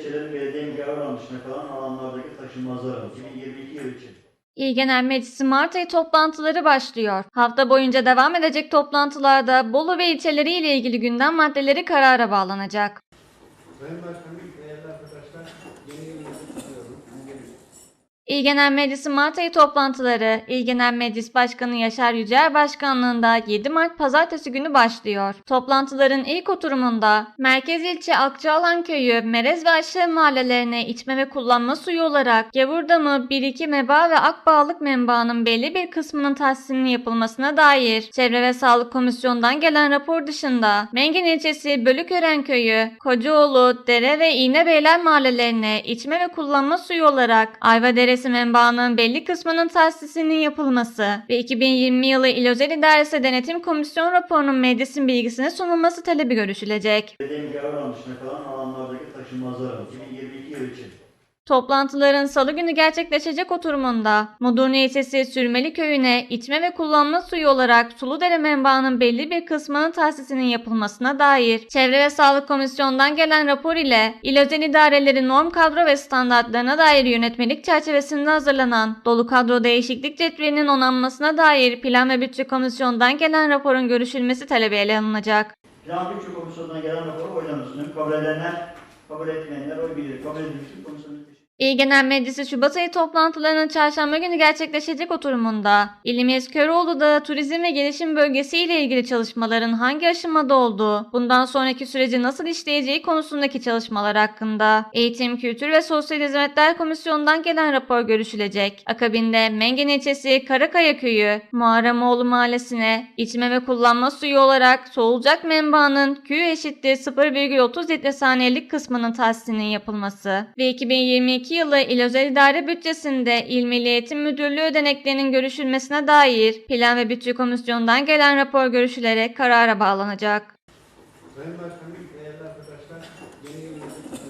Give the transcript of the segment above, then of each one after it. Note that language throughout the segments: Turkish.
ilçelerin belediye mücadele dışına kalan alanlardaki taşınmazların 2022 yılı için İl Genel Meclisi Mart ayı toplantıları başlıyor. Hafta boyunca devam edecek toplantılarda Bolu ve ilçeleri ile ilgili gündem maddeleri karara bağlanacak. Sayın Başkanım, değerli arkadaşlar, yeni yılınızı kutluyorum. Bugün İl Genel Meclisi Mart ayı toplantıları İl Genel Meclis Başkanı Yaşar Yücel Başkanlığında 7 Mart Pazartesi günü başlıyor. Toplantıların ilk oturumunda Merkez İlçe Akçaalan Köyü, Merez ve Aşağı mahallelerine içme ve kullanma suyu olarak Gavurdamı, Biriki Meba ve Akbağlık menbaının belli bir kısmının tahsilinin yapılmasına dair Çevre ve Sağlık Komisyonu'ndan gelen rapor dışında Mengen ilçesi Bölükören Köyü, Kocaoğlu, Dere ve İğnebeyler mahallelerine içme ve kullanma suyu olarak Ayva Deresi menbaının belli kısmının tahsisinin yapılması ve 2020 yılı İl Özel İdaresi Denetim Komisyon raporunun meclisin bilgisine sunulması talebi görüşülecek. belediye mücadele dışına kalan alanlardaki taşınmazların 2022 yılı için Toplantıların salı günü gerçekleşecek oturumunda Mudurnu ilçesi Sürmeli köyüne içme ve kullanma suyu olarak Suludere menbaının belli bir kısmının tahsisinin yapılmasına dair Çevre ve Sağlık Komisyonu'ndan gelen rapor ile il özel idareleri norm kadro ve standartlarına dair yönetmelik çerçevesinde hazırlanan dolu kadro değişiklik cetvelinin onanmasına dair Plan ve Bütçe Komisyonu'ndan gelen raporun görüşülmesi talebi ele alınacak. Plan Bütçe Komisyonu'ndan gelen raporu sunuyorum. Kabul edenler, kabul etmeyenler oy bilir. Kabul edilmiştir. Komisyonun teşekkür İl Genel Meclisi Şubat ayı toplantılarının çarşamba günü gerçekleşecek oturumunda ilimiz Köroğlu'da turizm ve gelişim bölgesi ile ilgili çalışmaların hangi aşamada olduğu, bundan sonraki süreci nasıl işleyeceği konusundaki çalışmalar hakkında Eğitim, Kültür ve Sosyal Hizmetler Komisyonu'ndan gelen rapor görüşülecek. Akabinde Mengen ilçesi Karakaya köyü, Muharremoğlu mahallesine içme ve kullanma suyu olarak soğulacak menbaanın Q eşittir 0,30 litre saniyelik kısmının tahsisinin yapılması ve 2022 yılı İl Özel İdare Bütçesi'nde İl Milli Eğitim Müdürlüğü ödeneklerinin görüşülmesine dair Plan ve Bütçe Komisyonu'ndan gelen rapor görüşülerek karara bağlanacak. Sayın Başkanım, değerli arkadaşlar, yeni. Bugün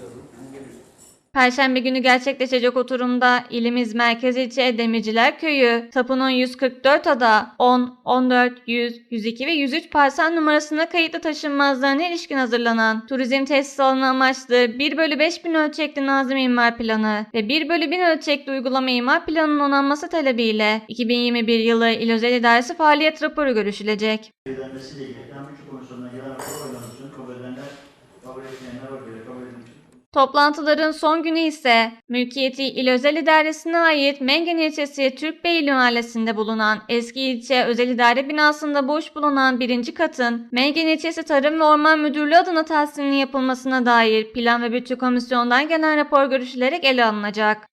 Perşembe günü gerçekleşecek oturumda ilimiz Merkez İlçe Demirciler Köyü, tapunun 144 ada 10, 14, 100, 102 ve 103 parsel numarasına kayıtlı taşınmazlarına ilişkin hazırlanan turizm tesis alanı amaçlı 1 bölü 5 bin ölçekli Nazım İmar Planı ve 1 bölü 1000 ölçekli uygulama imar planının onanması talebiyle 2021 yılı İl Özel İdaresi faaliyet raporu görüşülecek. raporu oylarına sunuyorum. Kabul edenler, kabul etmeyenler oy bilir. Kabul edilmiştir. Toplantıların son günü ise mülkiyeti İl Özel İdaresi'ne ait Mengen ilçesi Türkbeyli mahallesinde bulunan eski ilçe özel idare binasında boş bulunan birinci katın Mengen ilçesi Tarım ve Orman Müdürlüğü adına tahsilinin yapılmasına dair Plan ve Bütçe Komisyonu'ndan gelen rapor görüşülerek ele alınacak.